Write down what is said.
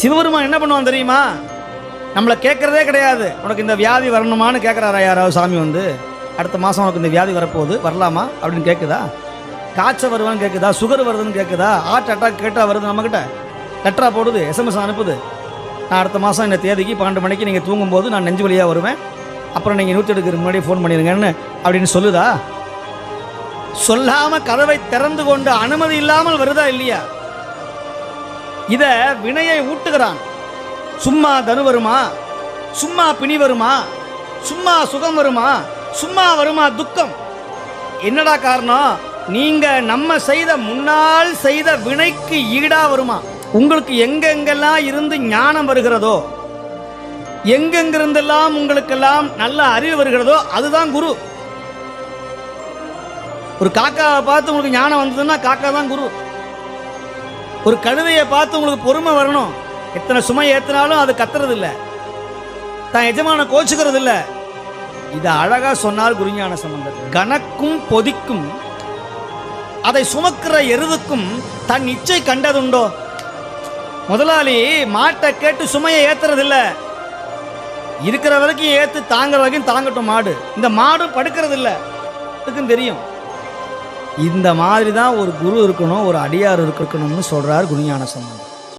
சிவபெருமான் என்ன பண்ணுவான் தெரியுமா? நம்மளை கேட்குறதே கிடையாது. உனக்கு இந்த வியாதி வரணுமான்னு கேட்குறாரா யாராவது சாமி வந்து? அடுத்த மாதம் உனக்கு இந்த வியாதி வரப்போகுது வரலாமா? அப்படின்னு கேட்குதா காய்ச்சல் வருவான்னு கேட்குதா சுகர் வருதுன்னு கேட்குதா ஹார்ட் அட்டாக் கேட்டால் வருது நம்மக்கிட்ட லெட்டராக போடுது எஸ்எம்எஸ் அனுப்புது. நான் அடுத்த மாதம் இந்த தேதிக்கு பன்னெண்டு மணிக்கு நீங்கள் தூங்கும்போது நான் நெஞ்சு வழியாக வருவேன். அப்புறம் நீங்கள் நூற்றி எடுக்கிற முன்னாடி ஃபோன் பண்ணிடுங்கன்னு அப்படின்னு சொல்லுதா? சொல்லாமல் கதவை திறந்து கொண்டு அனுமதி இல்லாமல் வருதா இல்லையா? இத வினையை ஊட்டுகிறான். சும்மா தனு வருமா? சும்மா பிணி வருமா? சும்மா சுகம் வருமா? சும்மா வருமா துக்கம்? என்னடா காரணம்? நீங்க நம்ம செய்த முன்னால் செய்த வினைக்கு ஈடா வருமா? உங்களுக்கு எங்கெங்கெல்லாம் இருந்து ஞானம் வருகிறதோ எங்கெங்கிருந்தெல்லாம் உங்களுக்கெல்லாம் நல்ல அறிவு வருகிறதோ அதுதான் குரு. ஒரு காக்காவை பார்த்து உங்களுக்கு ஞானம் வந்ததுன்னா காக்கா தான் குரு. ஒரு கழுதையை பார்த்து உங்களுக்கு பொறுமை வரணும். எத்தனை சுமை ஏத்தினாலும் அது கத்துறது இல்லை தான் எஜமான கோச்சுக்கிறது இல்லை இதை அழகா சொன்னால் குருஞான சம்பந்தர். கணக்கும் பொதிக்கும் அதை சுமக்கிற எருதுக்கும் தன் இச்சை கண்டதுண்டோ? முதலாளி மாட்டை கேட்டு சுமையை ஏத்துறது இருக்கிற வரைக்கும் ஏத்து தாங்குற வரைக்கும் தாங்கட்டும் மாடு. இந்த மாடும் படுக்கிறது இல்லை இதுக்கும் தெரியும். இந்த மாதிரி தான் ஒரு குரு இருக்கணும் ஒரு அடியார் இருக்கணும்னு சொல்கிறார் குருஞான சம்பந்தர்.